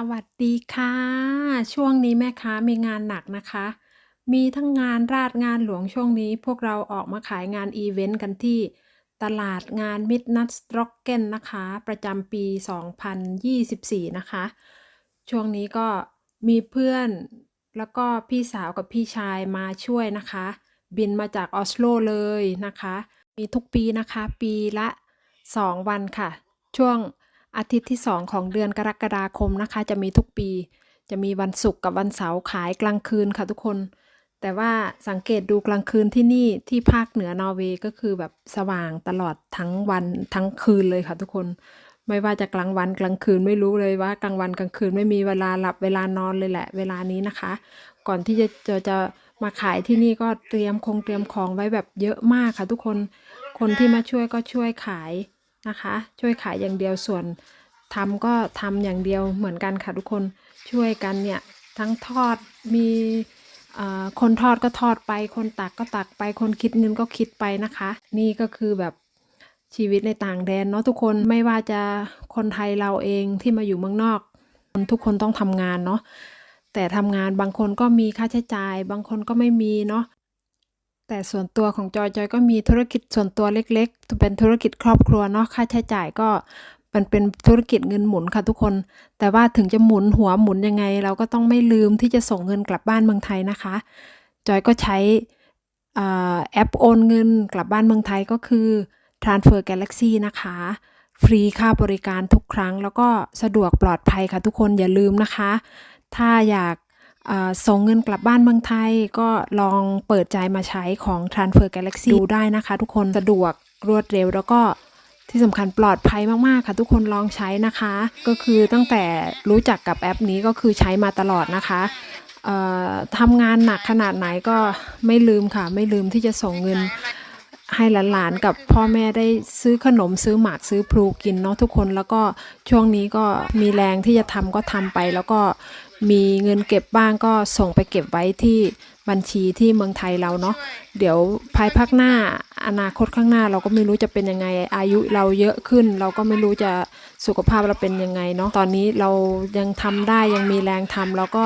สวัสดีค่ะ ช่วงนี้แม่ค้ามีงานหนักนะคะ มีทั้งงานราษฎร์งานหลวงช่วงนี้ พวกเราออกมาขายงานอีเวนต์กันที่ ตลาดงาน Midnight Stroken นะคะ ประจำปี 2024 นะคะ ช่วงนี้ก็มีเพื่อนแล้วก็พี่สาวกับพี่ชายมาช่วยนะคะ บินมาจากออสโลเลยนะคะ มีทุกปีนะคะ ปีละ 2 วันค่ะ ช่วง อาทิตย์ที่ 2 ของเดือนกรกฎาคมนะคะ จะมีทุกปี จะมีวันศุกร์กับวันเสาร์ขายกลางคืนค่ะทุกคน แต่ว่าสังเกตดูกลางคืนที่นี่ที่ภาคเหนือนอร์เวย์ก็คือแบบสว่างตลอดทั้งวันทั้งคืนเลยค่ะทุกคน ไม่ว่าจะกลางวันกลางคืนไม่รู้เลยว่ากลางวันกลางคืนไม่มีเวลาหลับเวลานอนเลยแหละ เวลานี้นะคะ ก่อนที่จะจะจะมาขายที่นี่ก็เตรียมคงเตรียมของไว้แบบเยอะมากค่ะทุกคน คนที่มาช่วยก็ช่วยขาย นะคะ ช่วยขายอย่างเดียวส่วนทำก็ทำอย่างเดียวเหมือนกันค่ะทุกคนช่วยกันเนี่ยทั้งทอดมีคนทอดก็ทอดไป คนตักก็ตักไป คนคิดเงินก็คิดไปนะคะ นี่ก็คือแบบชีวิตในต่างแดนเนาะทุกคนไม่ว่าจะคนไทยเราเองที่มาอยู่เมืองนอก ทุกคนต้องทำงานเนาะแต่ทำงานบางคนก็มีค่าใช้จ่าย บางคนก็ไม่มีเนาะ แต่ส่วนตัวของจอยจอยก็มีธุรกิจส่วนตัวเล็กๆ เป็นธุรกิจครอบครัวเนาะค่าใช้จ่ายก็มันเป็นธุรกิจเงินหมุนค่ะทุกคน แต่ว่าถึงจะหมุนหัวหมุนยังไง เราก็ต้องไม่ลืมที่จะส่งเงินกลับบ้านเมืองไทยนะคะ จอยก็ใช้อแอปโอนเงินกลับบ้านเมืองไทยก็คือ Transfer Galaxy นะคะ ฟรีค่าบริการทุกครั้ง แล้วก็สะดวกปลอดภัยค่ะทุกคนอย่าลืมนะคะ ถ้าอยาก ส่งเงินกลับบ้านเมืองไทยก็ลองเปิดใจมาใช้ของ Transfer Galaxy ดูได้นะคะ ทุกคนสะดวกรวดเร็วแล้วก็ที่สำคัญปลอดภัยมาก ๆ ค่ะ ทุกคนลองใช้นะคะ ก็คือตั้งแต่รู้จักกับแอปนี้ก็คือใช้มาตลอดนะคะทำงานหนักขนาดไหนก็ไม่ลืมค่ะ ไม่ลืมที่จะส่งเงิน ให้หลานๆกับพ่อแม่ได้ซื้อขนมซื้อหมากซื้อพลูกินเนาะทุกคนแล้วก็ช่วงนี้ก็มีแรงที่จะทำก็ทำไป แล้วก็มีเงินเก็บบ้างก็ส่งไปเก็บไว้ที่บัญชีที่เมืองไทยเราเนาะเดี๋ยวภายภาคหน้าอนาคตข้างหน้าเราก็ไม่รู้จะเป็นยังไงอายุเราเยอะขึ้น เราก็ไม่รู้จะสุขภาพเราเป็นยังไงเนาะตอนนี้เรายังทำได้ยังมีแรงทำเราก็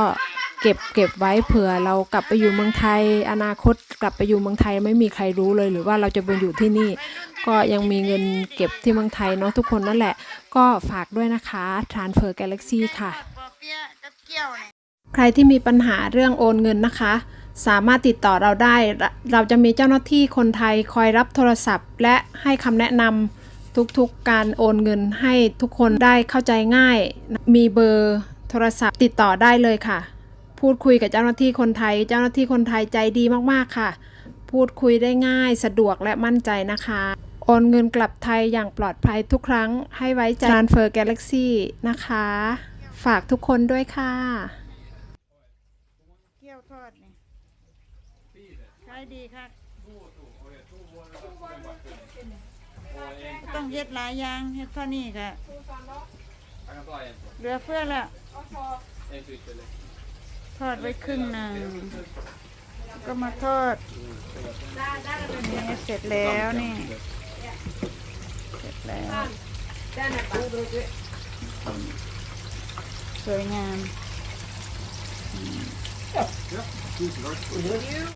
เก็บเก็บไว้เผื่อเรากลับไปอยู่เมืองไทย อนาคตกลับไปอยู่เมืองไทยไม่มีใครรู้เลย หรือว่าเราจะไปอยู่ที่นี่ ก็ยังมีเงินเก็บที่เมืองไทยเนาะทุกคนนั่นแหละ ก็ฝากด้วยนะคะ Transfer Galaxy ค่ะปอเปี๊ยะกับเกี่ยวเนี่ยใครที่มีปัญหาเรื่องโอนเงินนะคะ สามารถติดต่อเราได้ เราจะมีเจ้าหน้าที่คนไทยคอยรับโทรศัพท์ และให้คำแนะนำทุกๆการโอนเงินให้ทุกคนได้เข้าใจง่าย มีเบอร์โทรศัพท์ติดต่อได้เลยค่ะ พูดคุยกับเจ้าหน้าที่คนไทย เจ้าหน้าที่คนไทยใจดีมากๆค่ะ พูดคุยได้ง่ายสะดวกและมั่นใจนะคะ โอนเงินกลับไทยอย่างปลอดภัยทุกครั้ง ให้ไว้ใจ Transfer Galaxy นะคะ ฝากทุกคนด้วยค่ะเกี่ยวทอดนี่ขายดีค่ะต้องเฮ็ดหลายอย่างเฮ็ดเท่านี้ก็เหลือเฟือแล้ว ทอดไว้ครึ่งหนึ่งก็มาทอดนี่เสร็จแล้วนี่ เสร็จแล้วสวยงาม